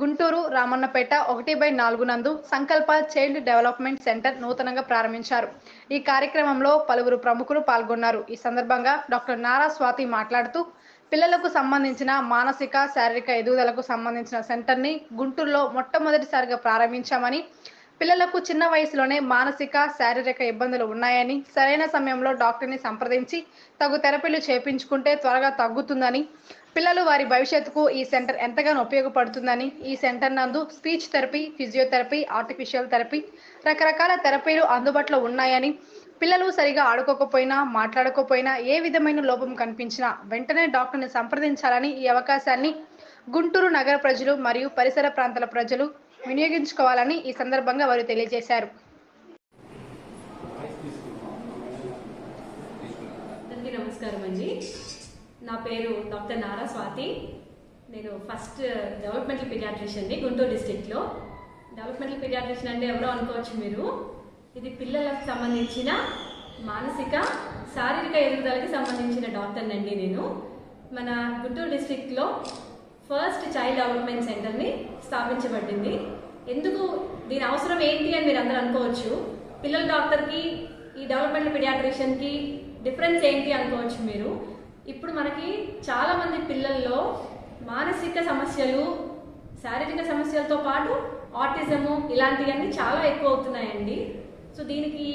గుంటూరు రామన్నపేట ఒకటి బై నాలుగు నందు సంకల్ప చైల్డ్ డెవలప్మెంట్ సెంటర్ నూతనంగా ప్రారంభించారు. ఈ కార్యక్రమంలో పలువురు ప్రముఖులు పాల్గొన్నారు. ఈ సందర్భంగా డాక్టర్ నారా స్వాతి మాట్లాడుతూ పిల్లలకు సంబంధించిన మానసిక శారీరక ఎదుగుదలకు సంబంధించిన సెంటర్ని గుంటూరులో మొట్టమొదటిసారిగా ప్రారంభించామని పిల్లలకు చిన్న వయసులోనే మానసిక శారీరక ఇబ్బందులు ఉన్నాయని సరైన సమయంలో డాక్టర్ని సంప్రదించి తగు థెరపీలు చేపించుకుంటే త్వరగా తగ్గుతుందని పిల్లలు వారి భవిష్యత్తుకు ఈ సెంటర్ ఎంతగానో ఉపయోగపడుతుందని ఈ సెంటర్ నందు speech therapy physiotherapy artificial therapy రకరకాల థెరపీలు అందుబాటులో ఉన్నాయని పిల్లలు సరిగా ఆడుకోకపోయినా మాట్లాడకపోయినా ఏ విధమైన లోపం కనిపించినా వెంటనే డాక్టర్ని సంప్రదించాలని ఈ అవకాశాన్ని గుంటూరు నగర ప్రజలు మరియు పరిసర ప్రాంతాల ప్రజలు వినియోగించుకోవాలని ఈ సందర్భంగా వారు తెలియజేశారు. నమస్కారం అండి నా పేరు డాక్టర్ నారా స్వాతి. నేను ఫస్ట్ uh, డెవలప్మెంటల్ అండి గుంటూరు డిస్టిక్లో డెవలప్మెంటల్ పీడియాట్రిషియన్ అంటే ఎవరో అనుకోవచ్చు మీరు. ఇది పిల్లలకు సంబంధించిన మానసిక శారీరక ఎదుగుదలకి సంబంధించిన డాక్టర్ అండి నేను. మన గుంటూరు డిస్టిక్లో ఫస్ట్ చైల్డ్ డెవలప్మెంట్ సెంటర్ని స్థాపించబడింది. ఎందుకు దీని అవసరం ఏంటి అని మీరు అందరూ అనుకోవచ్చు. పిల్లల డాక్టర్కి ఈ డెవలప్మెంట్ పిడియాట్రిషియన్కి డిఫరెన్స్ ఏంటి అనుకోవచ్చు మీరు. ఇప్పుడు మనకి చాలా మంది పిల్లల్లో మానసిక సమస్యలు శారీరక సమస్యలతో పాటు ఆటిజము ఇలాంటివన్నీ చాలా ఎక్కువ అవుతున్నాయండి సో దీనికి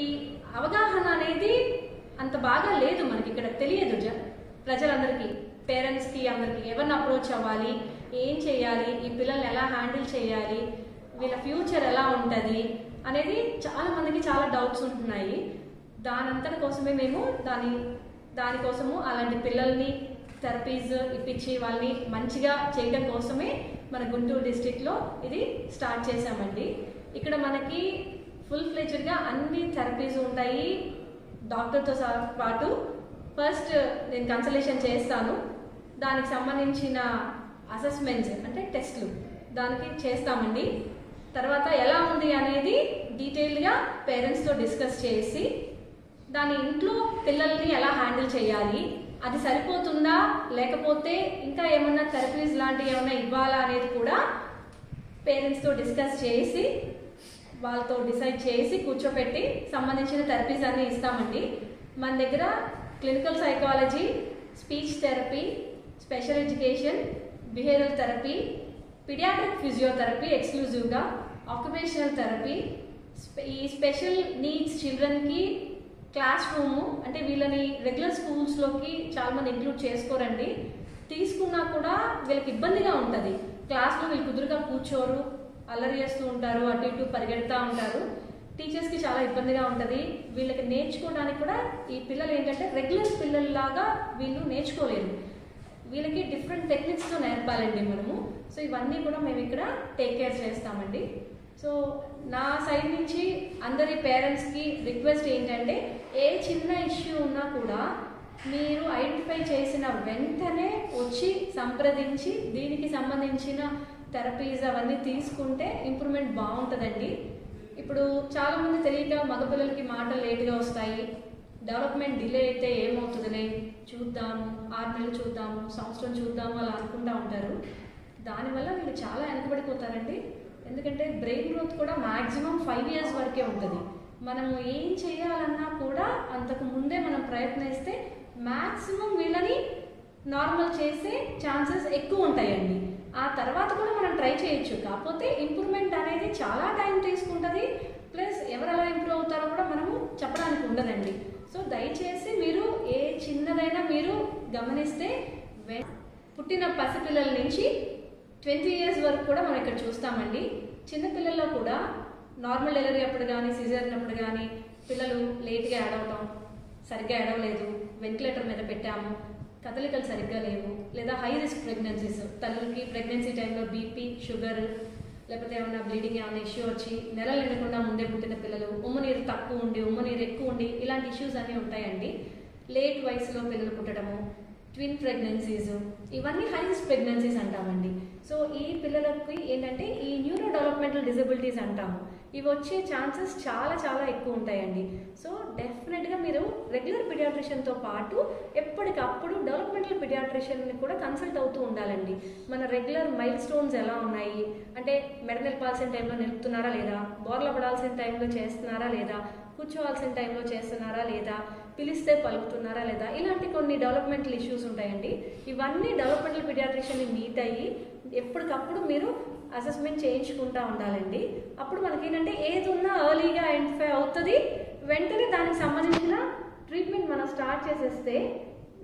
అవగాహన అనేది అంత బాగా లేదు మనకి ఇక్కడ తెలియదు జ ప్రజలందరికీ పేరెంట్స్కి అందరికీ ఎవరిని అప్రోచ్ అవ్వాలి ఏం చేయాలి ఈ పిల్లల్ని ఎలా హ్యాండిల్ చేయాలి వీళ్ళ ఫ్యూచర్ ఎలా ఉంటుంది అనేది చాలా మందికి చాలా డౌట్స్ ఉంటున్నాయి. దానంతటి కోసమే మేము దాని దానికోసము అలాంటి పిల్లల్ని థెరపీస్ ఇప్పించి వాళ్ళని మంచిగా చేయడం కోసమే మన గుంటూరు డిస్టిక్లో ఇది స్టార్ట్ చేశామండి. ఇక్కడ మనకి ఫుల్ ఫ్లెజ్డ్గా అన్ని థెరపీస్ ఉంటాయి. డాక్టర్తో పాటు ఫస్ట్ నేను కన్సల్టేషన్ చేస్తాను. దానికి సంబంధించిన అసెస్మెంట్స్ అంటే టెస్ట్లు దానికి చేస్తామండి. తర్వాత ఎలా ఉంది అనేది డీటెయిల్గా పేరెంట్స్తో డిస్కస్ చేసి దాని ఇంట్లో పిల్లల్ని ఎలా హ్యాండిల్ చేయాలి? అది సరిపోతుందా? లేకపోతే ఇంకా ఏమన్నా థెరపీస్ లాంటివి ఏమన్నా ఇవ్వాలా అనేది కూడా పేరెంట్స్తో డిస్కస్ చేసి వాళ్ళతో డిసైడ్ చేసి కూర్చోపెట్టి సంబంధించిన థెరపీస్ అన్నీ ఇస్తామండి. మన దగ్గర clinical psychology speech therapy special education behavioural therapy paediatric physiotherapy ఎక్స్క్లూజివ్గా ఆక్యుపేషనల్ థెరపీ ఈ స్పెషల్ నీడ్స్ చిల్డ్రన్కి క్లాస్ రూము అంటే వీళ్ళని రెగ్యులర్ స్కూల్స్లోకి చాలా మంది ఇంక్లూడ్ చేసుకోరండి. తీసుకున్నా కూడా వీళ్ళకి ఇబ్బందిగా ఉంటుంది. క్లాస్లో వీళ్ళు కుదురుగా కూర్చోరు అల్లరి చేస్తూ ఉంటారు అటు ఇటు పరిగెడతా ఉంటారు. టీచర్స్కి చాలా ఇబ్బందిగా ఉంటుంది. వీళ్ళకి నేర్చుకోవడానికి కూడా ఈ పిల్లలు ఏంటంటే రెగ్యులర్ పిల్లల్లాగా వీళ్ళు నేర్చుకోలేరు. వీళ్ళకి డిఫరెంట్ టెక్నిక్స్తో నేర్పాలండి మనము. సో ఇవన్నీ కూడా మేము ఇక్కడ టేక్ కేర్ చేస్తామండి. సో నా సైడ్ నుంచి అందరి పేరెంట్స్కి రిక్వెస్ట్ ఏంటంటే ఏ చిన్న ఇష్యూ ఉన్నా కూడా మీరు ఐడెంటిఫై చేసిన వెంటనే వచ్చి సంప్రదించి దీనికి సంబంధించిన థెరపీస్ అవన్నీ తీసుకుంటే ఇంప్రూవ్మెంట్ బాగుంటుందండి. ఇప్పుడు చాలామంది తెలియక మగపిల్లలకి మాటలు లేట్గా వస్తాయి. డెవలప్మెంట్ డిలే అయితే ఏమవుతుందిలే? చూద్దాము ఆరు నెలలు చూద్దాము సంవత్సరం చూద్దాము అలా అనుకుంటా ఉంటారు. దానివల్ల వీళ్ళు చాలా వెనకబడిపోతారండి. ఎందుకంటే బ్రెయిన్ గ్రోత్ కూడా మ్యాక్సిమం ఫైవ్ ఇయర్స్ వరకే ఉంటుంది. మనము ఏం చేయాలన్నా కూడా అంతకు ముందే మనం ప్రయత్నిస్తే మ్యాక్సిమం వీళ్ళని నార్మల్ చేసే ఛాన్సెస్ ఎక్కువ ఉంటాయండి. ఆ తర్వాత కూడా మనం ట్రై చేయొచ్చు. కాకపోతే ఇంప్రూవ్మెంట్ అనేది చాలా టైం తీసుకుంటుంది. ప్లస్ ఎవరు ఎలా ఇంప్రూవ్ అవుతారో కూడా మనము చెప్పడానికి ఉండదండి. సో దయచేసి మీరు ఏ చిన్నదైనా మీరు గమనిస్తే వె- పుట్టిన పసిపిల్లల నుంచి ట్వంటీ ఇయర్స్ వరకు కూడా మనం ఇక్కడ చూస్తామండి. చిన్నపిల్లల్లో కూడా నార్మల్ డెలివరీ అప్పుడు కానీ సిజర్ అప్పుడు కానీ పిల్లలు లేట్గా ఏడవటం సరిగ్గా ఏడవలేదు వెంటిలేటర్ మీద పెట్టాము. కదలికలు సరిగ్గా లేవు. లేదా హై రిస్క్ ప్రెగ్నెన్సీస్ తల్లులకి ప్రెగ్నెన్సీ టైంలో బీపీ షుగర్ లేకపోతే ఏమైనా బ్లీడింగ్ ఏమైనా ఇష్యూ వచ్చి నెలలు నిండకుండా ముందే పుట్టిన పిల్లలు ఉమ్మ నీరు తక్కువ ఉండి ఉమ్మ నీరు ఎక్కువ ఉండి ఇలాంటి ఇష్యూస్ అన్నీ ఉంటాయండి. లేట్ వయసులో పిల్లలు పుట్టడము ట్విన్ ప్రెగ్నెన్సీస్ ఇవన్నీ హై రిస్క్ ప్రెగ్నెన్సీస్ అంటామండి. సో ఈ పిల్లలకి ఏంటంటే ఈ న్యూరో డెవలప్మెంటల్ డిజబిలిటీస్ అంటాము. ఇవి వచ్చే ఛాన్సెస్ చాలా చాలా ఎక్కువ ఉంటాయండి. సో డెఫినెట్గా మీరు రెగ్యులర్ పిడియాట్రిషియన్తో పాటు ఎప్పటికప్పుడు డెవలప్మెంటల్ పిడియాట్రిషియన్ని కూడా కన్సల్ట్ అవుతూ ఉండాలండి. మన రెగ్యులర్ మైల్ స్టోన్స్ ఎలా ఉన్నాయి? అంటే మెడ నిలపాల్సిన టైంలో నిలుపుతున్నారా లేదా? బోర్ల పడాల్సిన టైంలో చేస్తున్నారా లేదా? కూర్చోవాల్సిన టైంలో చేస్తున్నారా లేదా? పిలిస్తే పలుకుతున్నారా లేదా? ఇలాంటి కొన్ని డెవలప్మెంటల్ ఇష్యూస్ ఉంటాయండి. ఇవన్నీ డెవలప్మెంటల్ పిడియాట్రిషియన్ని మీట్ అయ్యి ఎప్పటికప్పుడు మీరు అసెస్మెంట్ చేయించుకుంటా ఉండాలండి. అప్పుడు మనకి ఏంటంటే ఏది ఉన్నా ఎర్లీగా ఐడెంటిఫై అవుతుంది. వెంటనే దానికి సంబంధించిన ట్రీట్మెంట్ మనం స్టార్ట్ చేసేస్తే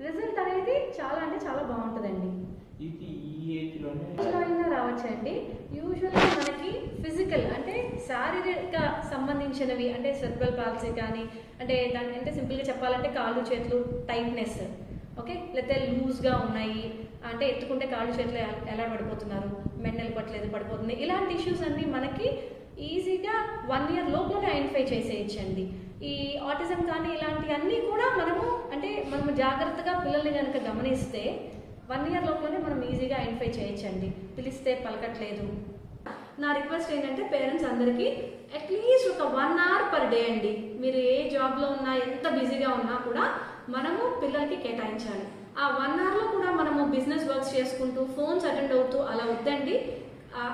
రిజల్ట్ అనేది చాలా అంటే చాలా బాగుంటుందండి. అయినా రావచ్చండి. యూజువల్గా మనకి ఫిజికల్ అంటే శారీరక సంబంధించినవి అంటే సెర్బల్ పాలసీ కానీ అంటే దాని అంటే సింపుల్గా చెప్పాలంటే కాళ్ళు చేతులు టైట్నెస్ ఓకే లేకపోతే లూజ్గా ఉన్నాయి అంటే ఎత్తుకుంటే కాళ్ళు చేతులు ఎలా పడిపోతున్నారు? మెన్నెలు పట్టలేదు పడిపోతుంది? ఇలాంటి ఇష్యూస్ అన్నీ మనకి ఈజీగా వన్ ఇయర్ లోపలనే ఐడెంటిఫై చేసేయచ్చండి. ఈ ఆటిజం కానీ ఇలాంటివన్నీ కూడా మనము అంటే మనము జాగ్రత్తగా పిల్లల్ని కనుక గమనిస్తే వన్ ఇయర్ లోపలనే మనం ఈజీగా ఐడెంటిఫై చేయొచ్చండి. పిలిస్తే పలకట్లేదు. నా రిక్వెస్ట్ ఏంటంటే పేరెంట్స్ అందరికీ అట్లీస్ట్ ఒక వన్ అవర్ పర్ డే అండి. మీరు ఏ జాబ్లో ఉన్నా ఎంత బిజీగా ఉన్నా కూడా మనము పిల్లలకి కేటాయించాలి. ఆ వన్ అవర్లో కూడా మనము బిజినెస్ వర్క్స్ చేసుకుంటూ ఫోన్స్ అటెండ్ అవుతూ అలా వద్దండి.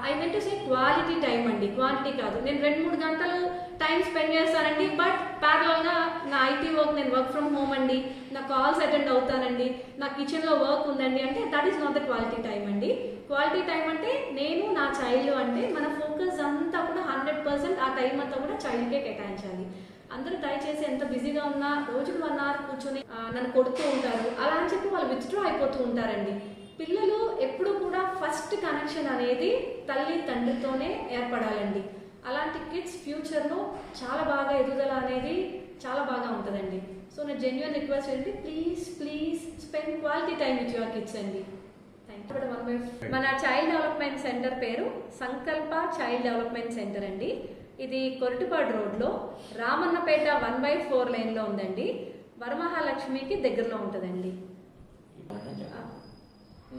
I mean to say quality time అండి. క్వాంటిటీ కాదు. నేను రెండు మూడు గంటలు టైం స్పెండ్ చేస్తానండి బట్ ప్యారలల్గా నా ఐటీ వర్క్ నేను వర్క్ ఫ్రమ్ హోమ్ అండి. నా కాల్స్ అటెండ్ అవుతానండి. నా కిచెన్లో వర్క్ ఉందండి అంటే that is not the quality time అండి. క్వాలిటీ టైం అంటే నేను నా చైల్డ్ అంటే మన ఫోకస్ అంతా కూడా హండ్రెడ్ పర్సెంట్ ఆ టైం అంతా కూడా చైల్డ్కే కేటాయించాలి. అందరూ దయచేసి ఎంత బిజీగా ఉన్నా రోజుకు వన్ అవర్ కూర్చొని నన్ను కొడుతూ ఉంటారు. అలా అని చెప్పి వాళ్ళు విత్డ్రా అయిపోతూ ఉంటారండి. పిల్లలు ఎప్పుడు కూడా ఫస్ట్ కనెక్షన్ అనేది తల్లి తండ్రితోనే ఏర్పడాలండి. అలాంటి కిడ్స్ ఫ్యూచర్లో చాలా బాగా ఎదుగుదల అనేది చాలా బాగా ఉంటుందండి. సో నా జెన్యున్ రిక్వెస్ట్ ఏంటి please please spend quality time with your kids అండి. మన చైల్డ్ డెవలప్మెంట్ సెంటర్ పేరు సంకల్ప చైల్డ్ డెవలప్మెంట్ సెంటర్ అండి. ఇది కొరటిపాడు రోడ్లో. రామన్నపేట వన్ బై ఫోర్ లైన్లో ఉందండి. వరమహాలక్ష్మికి దగ్గరలో ఉంటుందండి.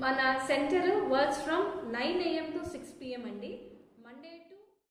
మన centre works from nine AM to six PM అండి.